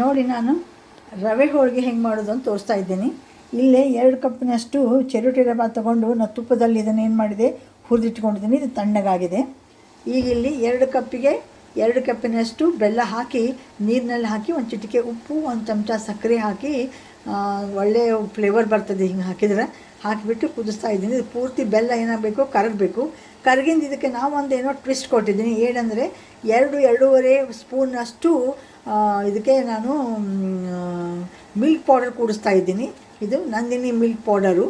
ನೋಡಿ ನಾನು ರವೆ ಹೋಳಿಗೆ ಹೆಂಗೆ ಮಾಡೋದು ಅಂತ ತೋರಿಸ್ತಾ ಇದ್ದೀನಿ. ಇಲ್ಲೇ ಎರಡು ಕಪ್ಪಿನಷ್ಟು ಚೆರುಟಿ ರವೆ ತೊಗೊಂಡು ನಾನು ತುಪ್ಪದಲ್ಲಿ ಇದನ್ನು ಏನು ಮಾಡಿದೆ, ಹುರಿದಿಟ್ಕೊಂಡಿದ್ದೀನಿ. ಇದು ತಣ್ಣಗಾಗಿದೆ. ಈಗ ಇಲ್ಲಿ ಎರಡು ಕಪ್ಪಿಗೆ ಎರಡು ಕಪ್ಪಿನಷ್ಟು ಬೆಲ್ಲ ಹಾಕಿ, ನೀರಿನಲ್ಲಿ ಹಾಕಿ, ಒಂದು ಚಿಟಿಕೆ ಉಪ್ಪು, ಒಂದು ಚಮಚ ಸಕ್ಕರೆ ಹಾಕಿ ಒಳ್ಳೆಯ ಫ್ಲೇವರ್ ಬರ್ತದೆ ಹಿಂಗೆ ಹಾಕಿದ್ರೆ. ಹಾಕಿಬಿಟ್ಟು ಕುದಿಸ್ತಾ ಇದ್ದೀನಿ. ಇದು ಪೂರ್ತಿ ಬೆಲ್ಲ ಏನಾಗಬೇಕು? ಕರಗಬೇಕು. ಕರಗಿಂದ ಇದಕ್ಕೆ ನಾವು ಏನೋ ಟ್ವಿಸ್ಟ್ ಕೊಟ್ಟಿದ್ದೀನಿ. ಏನಂದರೆ, ಎರಡು ಎರಡೂವರೆ ಸ್ಪೂನಷ್ಟು ಇದಕ್ಕೆ ನಾನು ಮಿಲ್ಕ್ ಪೌಡರ್ ಕೂಡಿಸ್ತಾ ಇದ್ದೀನಿ. ಇದು ನಂದಿನಿ ಮಿಲ್ಕ್ ಪೌಡರು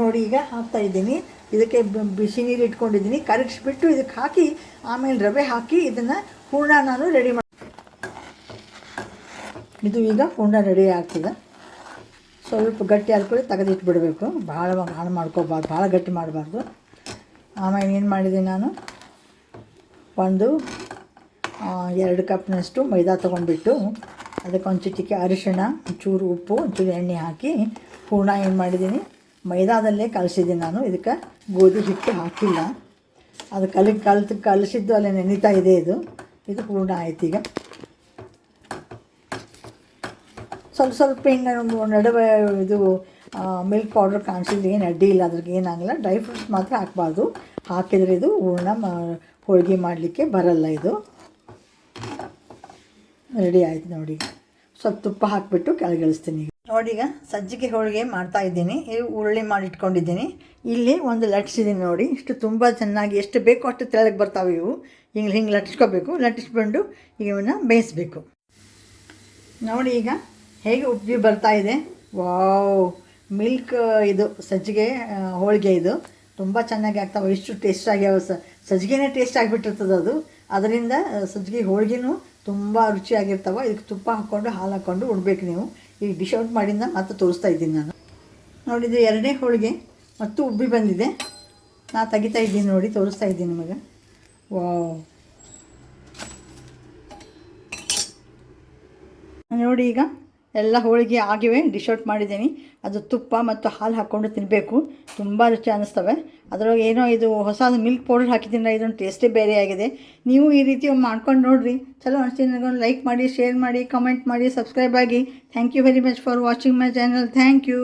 ನೋಡಿ ಈಗ ಹಾಕ್ತಾ ಇದ್ದೀನಿ. ಇದಕ್ಕೆ ಬಿಸಿ ನೀರು ಇಟ್ಕೊಂಡಿದ್ದೀನಿ. ಕರಗಿಸ್ಬಿಟ್ಟು ಇದಕ್ಕೆ ಹಾಕಿ, ಆಮೇಲೆ ರವೆ ಹಾಕಿ, ಇದನ್ನು ಹೂರ್ಣ ನಾನು ರೆಡಿ ಮಾಡಿ ಇದು ಈಗ ಹೂರ್ಣ ರೆಡಿ ಆಗ್ತದೆ. ಸ್ವಲ್ಪ ಗಟ್ಟಿ ಹಾಕ್ಕೊಳ್ಳಿ ತೆಗೆದಿಟ್ಬಿಡಬೇಕು ಭಾಳ ಹಾಳು ಮಾಡ್ಕೋಬಾರ್ದು. ಭಾಳ ಗಟ್ಟಿ ಮಾಡಬಾರ್ದು. ಆಮೇಲೆ ಏನು ಮಾಡಿದ್ದೀನಿ ನಾನು? ಒಂದು ಎರಡು ಕಪ್ನಷ್ಟು ಮೈದಾ ತೊಗೊಂಡ್ಬಿಟ್ಟು ಅದಕ್ಕೆ ಒಂದು ಚಿಟಿಕೆ ಅರಿಶಿಣ, ಒಂಚೂರು ಉಪ್ಪು, ಒಂಚೂರು ಎಣ್ಣೆ ಹಾಕಿ ಹೂರ್ಣ ಏನು ಮಾಡಿದ್ದೀನಿ? ಮೈದಾದಲ್ಲೇ ಕಲಸಿದ್ದೀನಿ ನಾನು. ಇದಕ್ಕೆ ಗೋಧಿ ಹಿಟ್ಟು ಹಾಕಿಲ್ಲ. ಅದು ಕಲಿ ಕಲ್ತು ಕಲಸಿದ್ದು ಅಲ್ಲೇ ನೆನೀತಾ ಇದೆ ಇದು. ಇದು ಹೂರ್ಣ ಆಯ್ತು ಈಗ. ಸ್ವಲ್ಪ ಸ್ವಲ್ಪ ಒಂದು ನಡುವೆ ಇದು ಮಿಲ್ಕ್ ಪೌಡರ್ ಕಾಣಿಸಿದ್ರೆ ಏನು ಅಡ್ಡಿ ಇಲ್ಲ, ಅದ್ರಿಗೆ ಏನಾಗಲ್ಲ. ಡ್ರೈ ಫ್ರೂಟ್ಸ್ ಮಾತ್ರ ಹಾಕಬಾರ್ದು. ಹಾಕಿದರೆ ಇದು ಹೂರ್ಣ ಮಾ, ಹೋಳಿಗೆ ಮಾಡಲಿಕ್ಕೆ ಬರಲ್ಲ ಇದು. ರೆಡಿ ಆಯ್ತು ನೋಡಿ ಸ್ವಲ್ಪ ತುಪ್ಪ ಹಾಕಿಬಿಟ್ಟು ಕೆಳಗಿಳಿಸ್ತೀನಿ ನೋಡಿ ಈಗ ಸಜ್ಜಿಗೆ ಹೋಳಿಗೆ ಮಾಡ್ತಾ ಇದ್ದೀನಿ. ಇವು ಉರುಳಿ ಮಾಡಿ ಇಟ್ಕೊಂಡಿದ್ದೀನಿ ಇಲ್ಲಿ ಒಂದು ಲಟ್ಸಿದ್ದೀನಿ ನೋಡಿ. ಇಷ್ಟು ತುಂಬ ಚೆನ್ನಾಗಿ ಎಷ್ಟು ಬೇಕೋ ಅಷ್ಟು ತೆಳಗೆ ಬರ್ತಾವೆ ಇವು. ಹಿಂಗೆ ಹಿಂಗೆ ಲಟ್ಸ್ಕೋಬೇಕು ಲಟ್ಟಿಸ್ಕೊಂಡು ಇವನ್ನ ಬೇಯಿಸ್ಬೇಕು. ನೋಡಿ ಈಗ ಹೇಗೆ ಉಪ್ಪಿ ಬರ್ತಾ ಇದೆ. ವಾವ್! ಮಿಲ್ಕ್ ಇದು, ಸಜ್ಜಿಗೆ ಹೋಳಿಗೆ ಇದು. ತುಂಬ ಚೆನ್ನಾಗಿ ಆಗ್ತಾವೆ. ಇಷ್ಟು ಟೇಸ್ಟ್ ಆಗ್ಯಾವ ಸ, ಸಜ್ಜಿಗೆನೇ ಟೇಸ್ಟ್ ಆಗಿಬಿಟ್ಟಿರ್ತದೆ ಅದು. ಅದರಿಂದ ಸಜ್ಜಿಗೆ ಹೋಳಿಗೆನೂ ತುಂಬ ರುಚಿಯಾಗಿರ್ತಾವೆ. ಇದಕ್ಕೆ ತುಪ್ಪ ಹಾಕ್ಕೊಂಡು ಹಾಲು ಹಾಕ್ಕೊಂಡು ಉಡ್ಬೇಕು ನೀವು. ಈಗ ಡಿಶ್ ಔಟ್ ಮಾಡಿಂದ ಮತ್ತೆ ತೋರಿಸ್ತಾ ಇದ್ದೀನಿ ನಾನು. ನೋಡಿದ್ರೆ ಎರಡನೇ ಹೋಳಿಗೆ ಮತ್ತು ಉಬ್ಬಿ ಬಂದಿದೆ. ನಾ ತೆಗಿತಾ ಇದ್ದೀನಿ ನೋಡಿ, ತೋರಿಸ್ತಾ ಇದ್ದೀನಿ ನಿಮಗೆ. ವಾವ್. ನೋಡಿ ಈಗ ಎಲ್ಲ ಹೋಳಿಗೆ ಆಗಿವೆ ಡಿಶ್ ಔಟ್ ಮಾಡಿದ್ದೀನಿ. ಅದು ತುಪ್ಪ ಮತ್ತು ಹಾಲು ಹಾಕ್ಕೊಂಡು ತಿನ್ನಬೇಕು ತುಂಬ ರುಚಿ ಅನ್ನಿಸ್ತವೆ ಅದರೊಳಗೆ ಏನೋ ಇದು ಹೊಸದು ಮಿಲ್ಕ್ ಪೌಡರ್ ಹಾಕಿದ್ದೀನಿ ಇದೊಂದು ಟೇಸ್ಟೇ ಬೇರೆ ಆಗಿದೆ. ನೀವು ಈ ರೀತಿ ಮಾಡ್ಕೊಂಡು ನೋಡಿರಿ. ಚಲೋ ಅನಿಸ್ತೀನಿ. ನನಗೊಂದು ಲೈಕ್ ಮಾಡಿ ಶೇರ್ ಮಾಡಿ ಕಮೆಂಟ್ ಮಾಡಿ ಸಬ್ಸ್ಕ್ರೈಬ್ ಆಗಿ. Thank you very much for watching my channel thank you